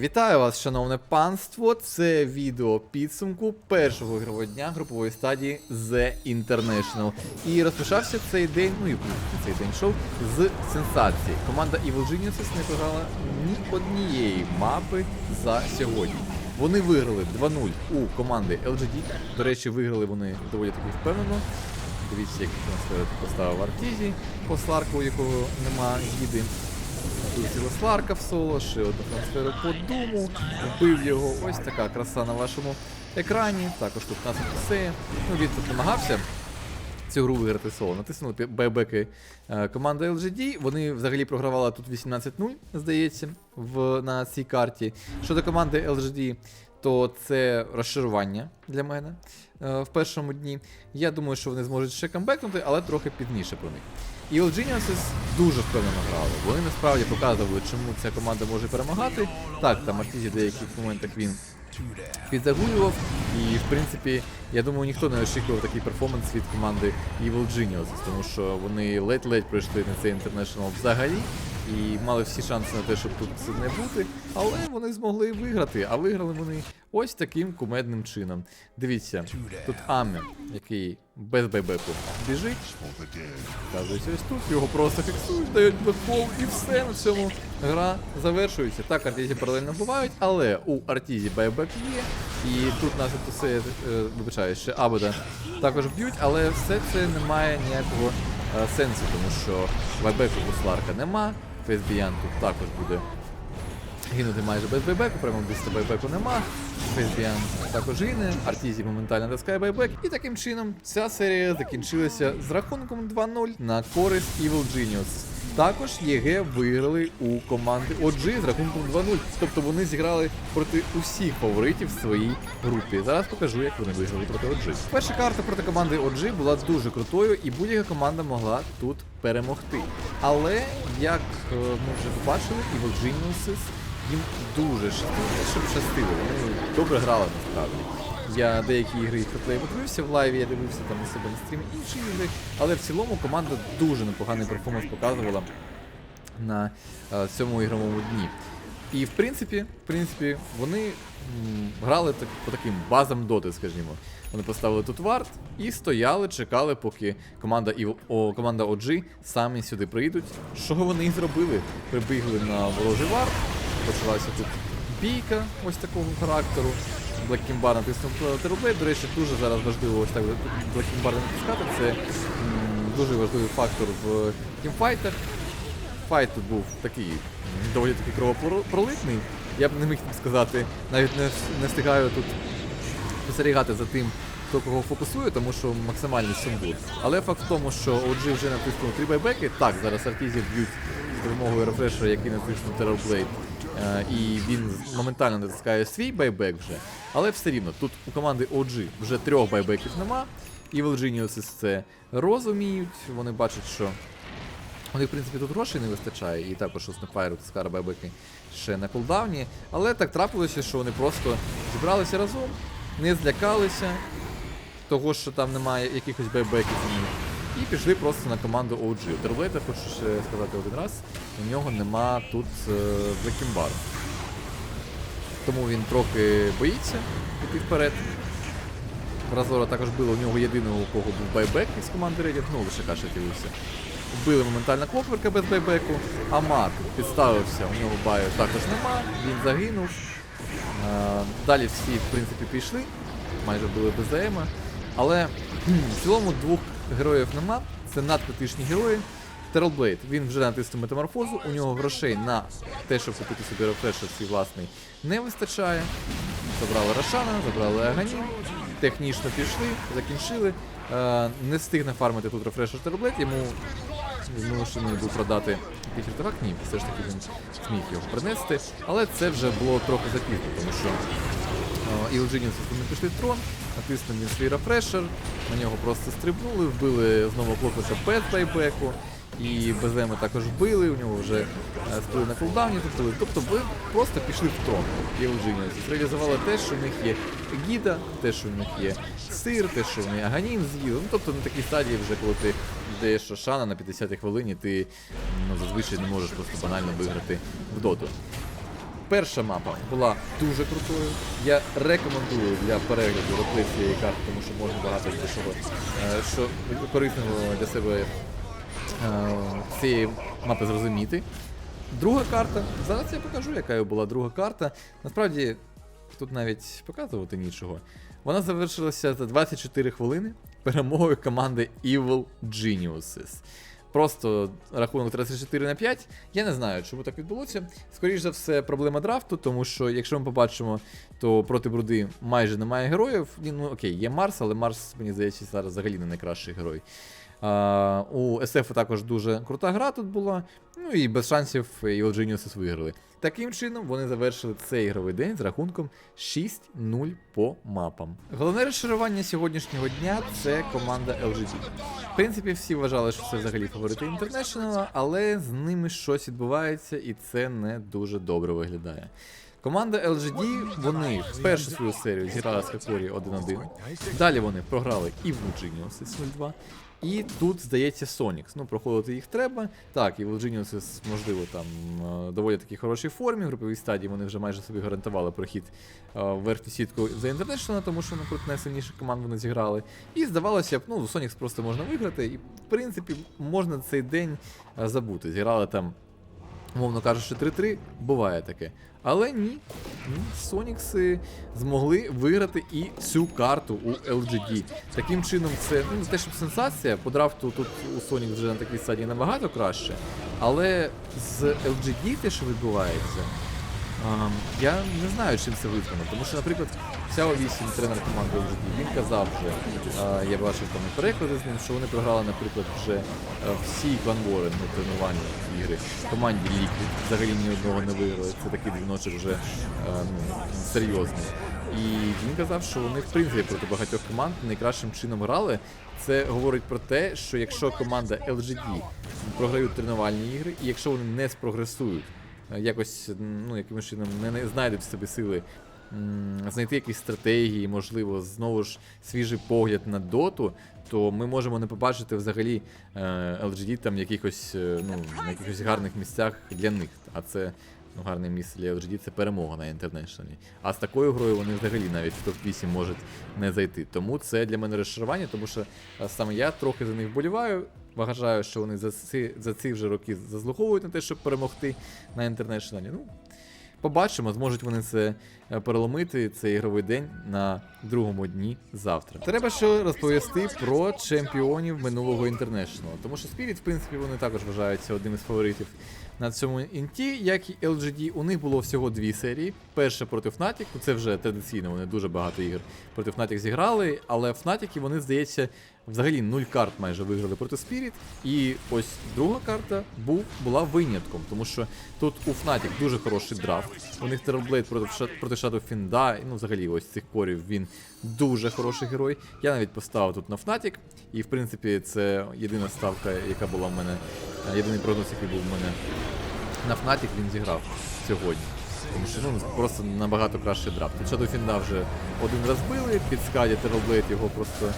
Вітаю вас, шановне панство! Це відео підсумку першого ігрового дня групової стадії The International. І розпочався цей день, ну і цей день йшов з сенсації. Команда Evil Geniuses не програла ні однієї мапи за сьогодні. Вони виграли 2-0 у команди LGD. До речі, виграли вони доволі таки впевнено. Дивіться, які трансфери тут поставив Артізі, посларку, у якого нема гіди. Тут Сларка в соло, ще одну трансферу по думу, вбив його. Ось така краса на вашому екрані. Також тут нас Одіссея. Ну, він тут намагався цю гру виграти соло. Натиснули байбеки е, команди LGD. Вони взагалі програвали тут 18-0, здається, в, на цій карті. Щодо команди LGD, то це розчарування для мене е, в першому дні. Я думаю, що вони зможуть ще камбекнути, але трохи пізніше про них. All Geniuses дуже впевнено грали. Вони насправді показували, чому ця команда може перемагати. Так, там Артізі в деяких моментах він підзагулював. І в принципі, я думаю, ніхто не очікував такий перформанс від команди Evil Geniuses, тому що вони ледь-ледь пройшли на цей інтернешнл взагалі. І мали всі шанси на те, щоб тут не бути, але вони змогли виграти. А виграли вони ось таким кумедним чином. Дивіться, тут Аме, який без байбеку біжить, Вказується ось тут, його просто фіксують, дають блекпол і все на цьому гра завершується. Так, Артізі паралельно бувають, але у Артізі байбек є. І тут наше все, вибачаю, ще Абода також б'ють, але все це не має ніякого е, сенсу, тому що байбеку у Сларка нема, Фейсбіян тут також буде Гинути майже без байбеку, прямо 200 байбеку нема. Фейсбіян також гине, Артізі моментально таскає байбек. І таким чином ця серія закінчилася з рахунком 2-0 на користь Evil Genius. Також ЄГ виграли у команди OG з рахунком 2-0. Тобто вони зіграли проти усіх фаворитів в своїй групі. Зараз покажу, як вони виграли проти OG. Перша карта проти команди OG була дуже крутою, і будь-яка команда могла тут перемогти. Але як е, ми вже побачили, Evil Geniuses їм дуже щастило, щоб щастило. Вони добре грали насправді. Я деякі ігри їх реплеї подивився в лайві, я дивився там у себе на стрімі інші ігри, але в цілому команда дуже непоганий перформанс показувала на е, цьому ігровому дні. І в принципі, в принципі, вони грали так, по таким базам доти, скажімо. Вони поставили тут варт і стояли, чекали, поки команда Ів- о, команда OG самі сюди прийдуть. Що вони і зробили? Прибігли на ворожий варт, почалася тут бійка ось такого характеру. Блеккімбар натиснув терублейт. До речі, дуже зараз важливо ось так Блеккімбар натискати. Це дуже важливий фактор в тімфайтах. Файт тут був такий доволі таки кровопролитний. Я б не міг сказати, навіть не, не встигаю тут спостерігати за тим, хто кого фокусує, тому що максимальний сумбур. Але факт в тому, що OG вже натиснув три байбеки. Так, зараз Артізі б'ють з допомогою рефрешера, який натиснув Terrorblade. Е, і він моментально натискає свій байбек вже. Але все рівно, тут у команди OG вже трьох байбеків нема. Evil Geniuses це розуміють, вони бачать, що у них, в принципі, тут грошей не вистачає, і також у Снепфайру Скара байбеки ще на кулдауні. Але так трапилося, що вони просто зібралися разом, не злякалися того, що там немає якихось байбеків. І пішли просто на команду OG. Терблейта, хочу ще сказати один раз, у нього нема тут е, Блекімбару. Тому він трохи боїться піти вперед. Разора також було у нього єдиного, у кого був байбек із команди Reddit, ну лише каша дивився. Вбили моментально клокверка без байбеку, а Мат підставився, у нього баю також нема, він загинув. Е, Далі всі, в принципі, пішли, майже були без ЗМа. Але в цілому двох героїв нема, це надкритичні герої. Террелблейд, він вже натиснув метаморфозу, у нього грошей на те, щоб купити собі рефрешер свій власний, не вистачає. Забрали Рошана, забрали Аганім, технічно пішли, закінчили. Е, не встиг нафармити тут рефрешер Терблет, йому змушений був продати якийсь артефакт, ні, все ж таки він зміг його принести. Але це вже було трохи запізно, тому що е, вони пішли в трон, натиснув він свій рефрешер, на нього просто стрибнули, вбили знову Клоквіса без байбеку. І БЗМ також вбили, у нього вже е, спили на кулдауні. Тобто ви просто пішли в трон Evil Geniuses. Реалізували те, що в них є гіда, те, що в них є сир, те, що вони аганін з'їли. Ну тобто на такій стадії вже коли ти йдеш Шана на 50-й хвилині, ти ну, зазвичай не можеш просто банально виграти в доту. Перша мапа була дуже крутою. Я рекомендую для перегляду реплей цієї карти, тому що можна багато дешево, е, що корисного для себе е, цієї мапи зрозуміти. Друга карта. Зараз я покажу, яка була друга карта. Насправді, тут навіть показувати нічого. Вона завершилася за 24 хвилини перемогою команди Evil Geniuses. Просто рахунок 34 на 5. Я не знаю, чому так відбулося. Скоріше за все, проблема драфту, тому що, якщо ми побачимо, то проти бруди майже немає героїв. Ну окей, є Марс, але Марс, мені здається, зараз взагалі не найкращий герой. А, у SF також дуже крута гра тут була. Ну і без шансів його Geniuses виграли. Таким чином, вони завершили цей ігровий день з рахунком 6-0 по мапам. Головне розшарування сьогоднішнього дня це команда LGD. В принципі, всі вважали, що це взагалі фаворити International, але з ними щось відбувається, і це не дуже добре виглядає. Команда LGD, вони першу свою серію зіграли з Хакорі 1-1. Далі вони програли і в Geniuses 0-2. І тут, здається, Сонікс. Ну, проходити їх треба. Так, і Волджиніус, можливо, там е, доволі таки хорошій формі. В груповій стадії вони вже майже собі гарантували прохід е, в верхню сітку за Інтернешнл, тому що напроти найсильніших команд вони зіграли. І здавалося б, ну, Сонікс просто можна виграти, і в принципі можна цей день е, забути. Зіграли там Мовно кажучи, 3-3, буває таке. Але ні, ні, Сонікси змогли виграти і цю карту у LGD. Таким чином, це ну, не те, щоб сенсація. По драфту тут у Sonic вже на такій стадії набагато краще. Але з LGD те, що відбувається, я не знаю, чим це визвано. Тому що, наприклад, Сяо 8, тренер команди LGD, він казав вже, я бачив там переклади з ним, що вони програли, наприклад, вже е, всі кланвори на тренуванні ігри. Команді Liquid взагалі ні одного не виграли. Це такий дзвіночок вже е, ну, серйозний. І він казав, що вони в принципі проти багатьох команд найкращим чином грали. Це говорить про те, що якщо команда LGD програють тренувальні ігри, і якщо вони не спрогресують, е, якось ну, якимось чином не, не знайдуть в собі сили знайти якісь стратегії, можливо, знову ж свіжий погляд на доту, то ми можемо не побачити взагалі е, LGD там якихось, е, ну, на якихось гарних місцях для них. А це ну, гарне місце для LGD це перемога на інтернешнлі. А з такою грою вони взагалі навіть в топ-8 можуть не зайти. Тому це для мене розчарування, тому що е, саме я трохи за них вболіваю. Вважаю, що вони за ці, за ці вже роки заслуговують на те, щоб перемогти на інтернешнлі. Ну, Побачимо, зможуть вони це е, переломити цей ігровий день на другому дні завтра. Треба ще розповісти про чемпіонів минулого інтернешнлу, тому що Spirit, в принципі, вони також вважаються одним із фаворитів на цьому інті, як і LGD. У них було всього дві серії. Перша проти Fnatic, це вже традиційно, вони дуже багато ігор проти Fnatic зіграли, але Fnatic вони, здається, взагалі нуль карт майже виграли проти Spirit. І ось друга карта був, була винятком, тому що тут у Fnatic дуже хороший драфт. У них Terrorblade проти, проти Fiend, і ну взагалі ось цих корів він дуже хороший герой. Я навіть поставив тут на Fnatic, і в принципі це єдина ставка, яка була в мене, е, єдиний прогноз, який був в мене на Fnatic, він зіграв сьогодні. Тому що ну, просто набагато кращий драфт. Тут Fiend вже один раз били, під скаді Terrorblade його просто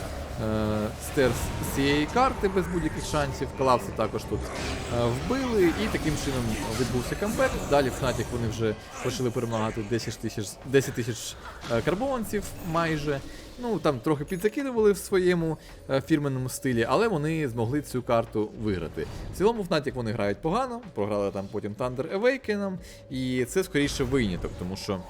стер з цієї карти без будь-яких шансів. Колапси також тут е, вбили, і таким чином відбувся камбек. Далі Fnatic вони вже почали перемагати 10 тисяч 10 тисяч е, карбованців майже. Ну там трохи підзакидували в своєму е, фірменному стилі, але вони змогли цю карту виграти. В цілому Fnatic вони грають погано, програли там потім Thunder Awakening, і це скоріше виняток, тому що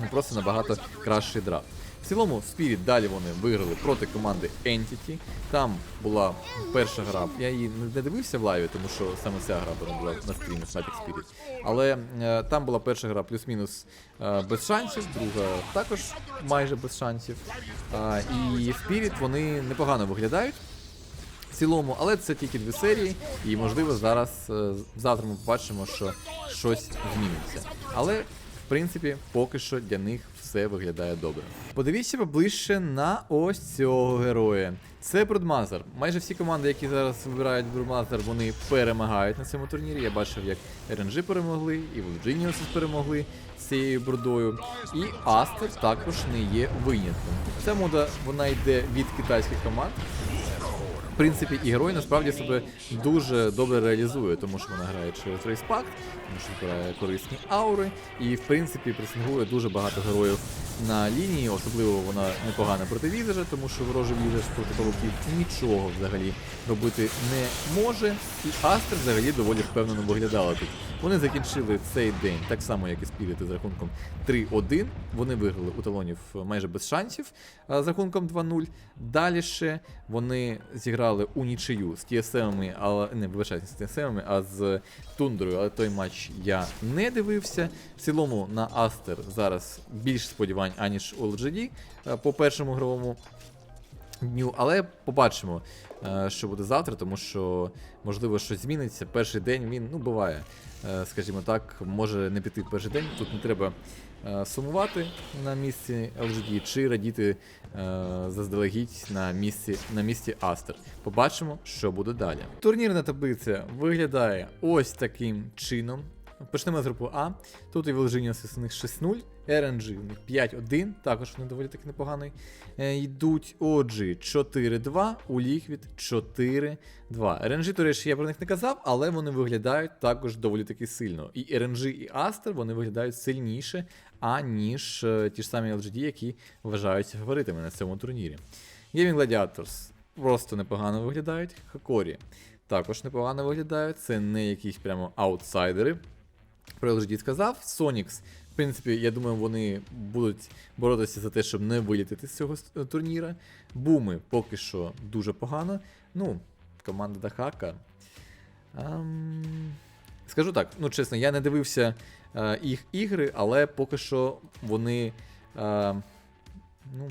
ну, просто набагато кращий драфт. В цілому, Spirit далі вони виграли проти команди Entity. Там була перша гра. Я її не дивився в лайві, тому що саме ця гра була на стрімі Fnatic Spirit. Але е, там була перша гра плюс-мінус е, без шансів, друга також майже без шансів. А, і Spirit вони непогано виглядають. В цілому, але це тільки дві серії, і можливо зараз е, завтра ми побачимо, що щось зміниться. Але в принципі, поки що для них все виглядає добре. Подивіться поближче на ось цього героя. Це Брудмазер. Майже всі команди, які зараз вибирають Брудмазер, вони перемагають на цьому турнірі. Я бачив, як RNG перемогли, і Geniuses перемогли з цією брудою. І Астер також не є винятком. Ця мода вона йде від китайських команд. В принципі, і герой насправді себе дуже добре реалізує, тому що вона грає через рейспакт, тому що збирає корисні аури, і в принципі пресингує дуже багато героїв на лінії, особливо вона непогана проти візажа, тому що ворожий візаж проти павуків нічого взагалі робити не може. І Астер взагалі доволі впевнено виглядала тут. Вони закінчили цей день так само, як і спірити з рахунком 3-1. Вони виграли у талонів майже без шансів з рахунком 2-0. Далі ще вони зіграли у нічию з TSM, але не вибачайте, з TSM, а з Тундрою, але той матч я не дивився. В цілому на Астер зараз більш сподівань, аніж у LGD е, по першому гровому дню, але побачимо, е, що буде завтра, тому що можливо щось зміниться. Перший день він ну буває, е, скажімо так, може не піти в перший день. Тут не треба сумувати на місці LGD чи радіти е, заздалегідь на місці на місці Астер. Побачимо, що буде далі. Турнірна таблиця виглядає ось таким чином. Почнемо з групи А. Тут і Велжиніус у них 6-0, RNG у них 5-1, також вони доволі таки непогано е, йдуть. OG 4-2, у Liquid 4-2. RNG, до речі, я про них не казав, але вони виглядають також доволі таки сильно. І RNG, і Aster вони виглядають сильніше, аніж е, ті ж самі LGD, які вважаються фаворитами на цьому турнірі. Gaming Gladiators просто непогано виглядають. Хакорі також непогано виглядають. Це не якісь прямо аутсайдери. Про LGD сказав. Sonix, в принципі, я думаю, вони будуть боротися за те, щоб не вилітити з цього турніра. Буми поки що дуже погано. Ну, команда Дахака. Ам... Скажу так, ну чесно, я не дивився е, їх ігри, але поки що вони, е, ну,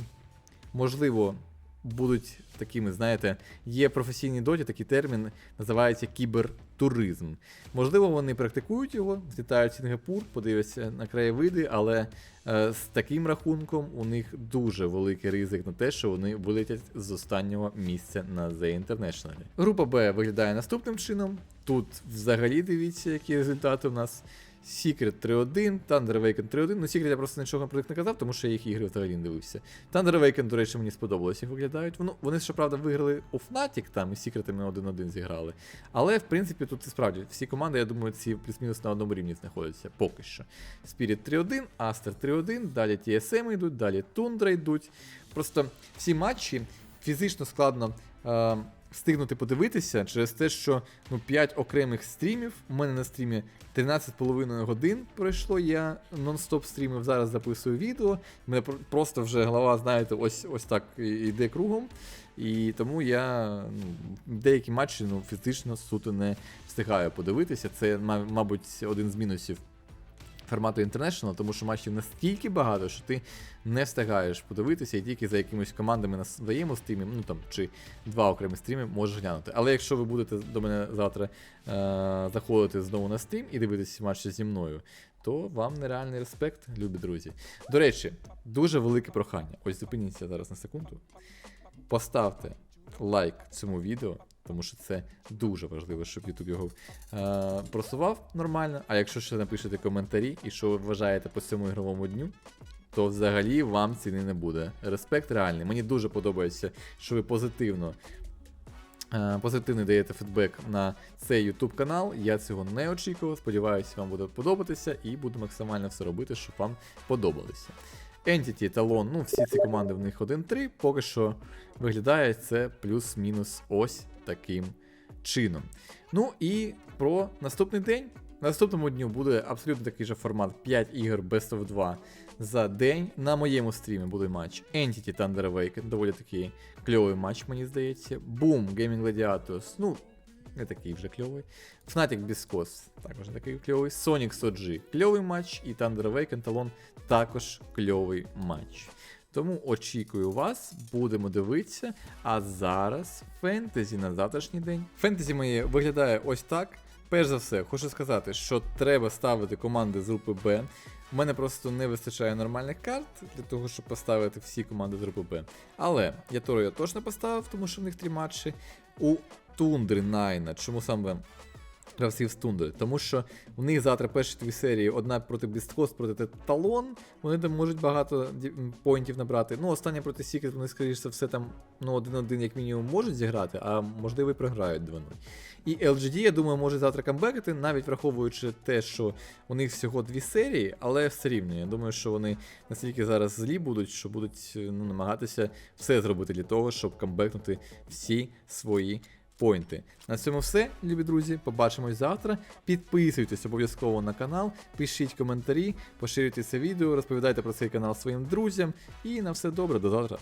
можливо, будуть такими, знаєте, є професійній доті такий термін, називається кібертуризм. Можливо, вони практикують його, злітають в Сінгапур, подивляться на краєвиди, але е, з таким рахунком у них дуже великий ризик на те, що вони вилетять з останнього місця на The International. Група Б виглядає наступним чином. Тут взагалі дивіться, які результати у нас. Secret 3-1, Thunder Awaken 3-1. Ну, Secret я просто нічого про них не казав, тому що я їх ігри взагалі не дивився. Thunder Awaken, до речі, мені сподобалось, як виглядають. Ну, вони, щоправда, виграли у Fnatic там і з Secretами 1-1 зіграли. Але, в принципі, тут і справді всі команди, я думаю, ці плюс-мінус на одному рівні знаходяться поки що. Spirit 3-1, Aster 3-1, далі TSM йдуть, далі Tundra йдуть. Просто всі матчі фізично складно. Е- Встигнути подивитися через те, що ну 5 окремих стрімів. У мене на стрімі 13,5 годин пройшло. Я нон-стоп стрімив. Зараз записую відео. У мене просто вже голова, знаєте, ось ось так і- йде кругом. І тому я ну, деякі матчі ну, фізично суто не встигаю подивитися. Це, мабуть, один з мінусів формату International, тому що матчів настільки багато, що ти не встигаєш подивитися і тільки за якимись командами на своєму стрімі, ну там чи два окремі стріми можеш глянути. Але якщо ви будете до мене завтра е- заходити знову на стрім і дивитися матчі зі мною, то вам нереальний респект, любі друзі. До речі, дуже велике прохання. Ось зупиніться зараз на секунду. Поставте лайк цьому відео, тому що це дуже важливо, щоб YouTube його е, просував нормально. А якщо ще напишете коментарі і що ви вважаєте по цьому ігровому дню, то взагалі вам ціни не буде. Респект реальний. Мені дуже подобається, що ви позитивно. е, Позитивний даєте фідбек на цей YouTube канал. Я цього не очікував. Сподіваюся, вам буде подобатися і буду максимально все робити, щоб вам подобалося. Entity, Talon, ну всі ці команди в них 1-3. Поки що виглядає це плюс-мінус ось таким чином. Ну і про наступний день. На наступному дню буде абсолютно такий же формат 5 ігор Best of 2 за день. На моєму стрімі буде матч Entity Thunder Awaken, доволі такий кльовий матч, мені здається. Boom, Gaming Gladiators, ну, не такий вже кльовий. Fnatic Biscos також не такий кльовий. Sonic OG кльовий матч, і Thunder Awaken Talon також кльовий матч. Тому очікую вас, будемо дивитися. А зараз фентезі на завтрашній день. Фентезі моє виглядає ось так. Перш за все, хочу сказати, що треба ставити команди з групи Б. У мене просто не вистачає нормальних карт для того, щоб поставити всі команди з групи Б. Але Ятору я точно поставив, тому що в них три матчі. У Тундри Найна. Чому саме гравців з тундри, тому що у них завтра перші дві серії одна проти Блістхост, проти Талон. Вони там можуть багато поінтів набрати. Ну, остання проти Сікрет, вони, скоріш за все, там ну, один-один, як мінімум, можуть зіграти, а можливо і програють 2-0. І LGD, я думаю, може завтра камбекати, навіть враховуючи те, що у них всього дві серії, але все рівно. Я думаю, що вони настільки зараз злі будуть, що будуть ну, намагатися все зробити для того, щоб камбекнути всі свої поінти. На цьому все, любі друзі. Побачимось завтра. Підписуйтесь обов'язково на канал, пишіть коментарі, поширюйте це відео, розповідайте про цей канал своїм друзям. І на все добре, до завтра.